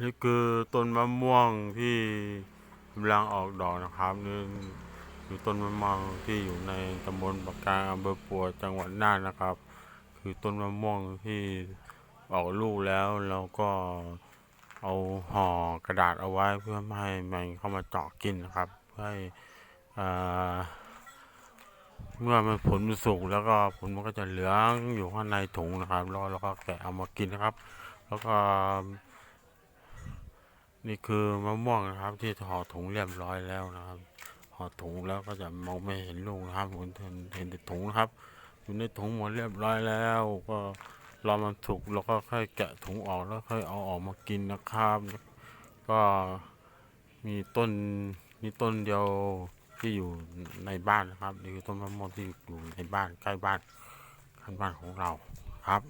นี่คือต้นมะม่วงที่กำลังออกดอกนะครับนี่คือต้นมะม่วงที่อยู่ในตำบลปากกางอำเภอปัวจังหวัดน่านนะครับ คือต้นมะม่วงที่ออกลูกแล้วเราก็เอาห่อกระดาษเอาไว้เพื่อไม่ให้แมงเข้ามาเจาะกินนะครับเพื่อให้เมื่อมันผลมันสุกแล้วก็ผลมันก็จะเหลืองอยู่ข้างในถุงนะครับแล้วเราก็แกะเอามากินนะครับ แล้วก็ นี่คือมะม่วงนะครับ ที่ห่อถุงเรียบร้อยแล้วนะครับห่อถุงแล้วก็จะมองไม่เห็นลูกนะครับเห็นเห็นแต่ถุงนะครับอยู่ในถุงหมดเรียบร้อยแล้ว ก็รอมันสุกแล้วก็ค่อยแกะถุงออกแล้วค่อยเอาออกมากินนะครับ ก็มีต้นมีต้นเดียวที่อยู่ในบ้านนะครับนี่คือต้นมะม่วงที่อยู่ในบ้านใกล้บ้านข้างบ้านของเราครับ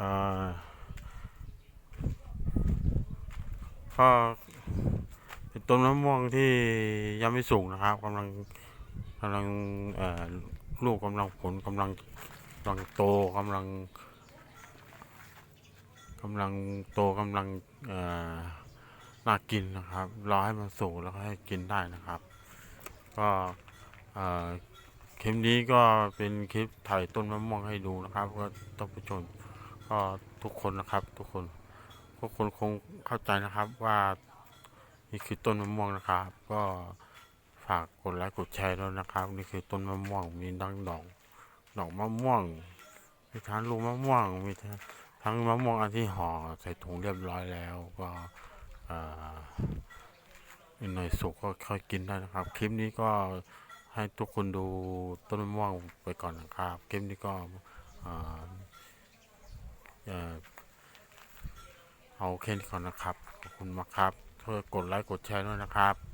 อ่อ ก็เป็นต้นมะม่วงที่ยังไม่สุกนะครับกำลังกำลังเอ่อลูกกำลังผลกำลังกำลังโตกำลังกำลังโตกำลังเอ่อน่ากินนะครับรอให้มันสุกแล้วก็ให้กินได้นะครับ ก็เอ่อคลิปนี้ก็เป็นคลิปถ่ายต้นมะม่วงให้ดูนะครับ ก็ต้องผู้ชมก็ทุกคนนะครับทุกคน ทุกคนคงเข้าใจนะครับว่านี่คือต้นมะม่วงนะครับ ก็ฝากกดไลค์กดแชร์ด้วยนะครับ นี่คือต้นมะม่วงมีทั้งดอกดอกมะม่วงมีทั้งลูกมะม่วงมีทั้งมะม่วงอันที่ห่อใส่ถุงเรียบร้อยแล้ว ก็อ่ออีกหน่อยสุกก็ค่อยกินได้นะครับ คลิปนี้ก็ให้ทุกคนดูต้นมะม่วงไปก่อนนะครับ คลิปนี้ก็อ่อเอ่อ เอาแค่นี้ก่อนนะครับ ขอบคุณมากครับช่วยกดไลค์กดแชร์ด้วยนะครับ